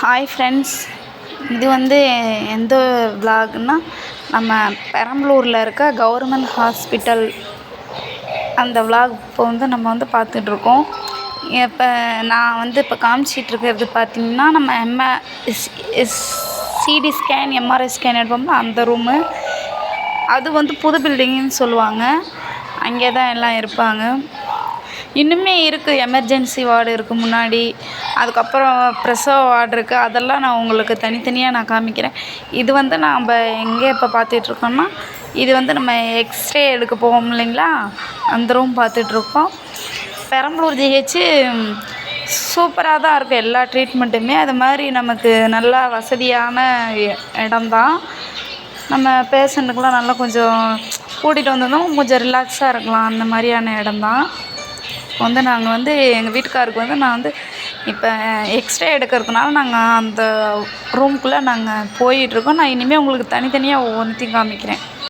Hi friends இது வந்து எந்த விலாக்னா நம்ம பெரம்பலூரில் இருக்க கவர்மெண்ட் ஹாஸ்பிட்டல் அந்த விலாக் இப்போ வந்து நம்ம வந்து பார்த்துட்ருக்கோம். இப்போ நான் வந்து இப்போ காமிச்சிட்டு இருக்கிறது பார்த்திங்கன்னா நம்ம எம்ம சிடி ஸ்கேன் எம்ஆர்ஐ ஸ்கேன் எடுப்போம்ல அந்த ரூமு அது வந்து புது பில்டிங்குன்னு சொல்லுவாங்க. அங்கே தான் எல்லாம் இருப்பாங்க. இன்னுமே இருக்குது எமர்ஜென்சி வார்டு இருக்குது முன்னாடி. அதுக்கப்புறம் பிரசவ வார்டு இருக்குது அதெல்லாம் நான் உங்களுக்கு தனித்தனியாக நான் காமிக்கிறேன். இது வந்து நாம் எங்கே இப்போ பார்த்துட்ருக்கோம்னா இது வந்து நம்ம எக்ஸ்ரே எடுக்க போவோம் இல்லைங்களா? அந்த ரூம் பார்த்துட்ருக்கோம். பெரம்பலூர் ஜிஹெச்சு சூப்பராக தான் இருக்குது எல்லா ட்ரீட்மெண்ட்டுமே அது மாதிரி நமக்கு நல்லா வசதியான இடம்தான். நம்ம பேஷண்ட்டுக்கெலாம் நல்லா கொஞ்சம் கூட்டிகிட்டு வந்திருந்தோம் கொஞ்சம் ரிலாக்ஸாக இருக்கலாம். அந்த மாதிரியான இடம்தான். இப்போ வந்து நாங்கள் வந்து எங்கள் வீட்டுக்காருக்கு வந்து நான் வந்து இப்போ எக்ஸ்ரே எடுக்கிறதுனால நாங்கள் அந்த ரூம்குள்ளே நாங்கள் போயிட்டிருக்கோம் நான் இனிமேல் உங்களுக்கு தனித்தனியாக ஒவ்வொன்றுத்தையும் காமிக்கிறேன்.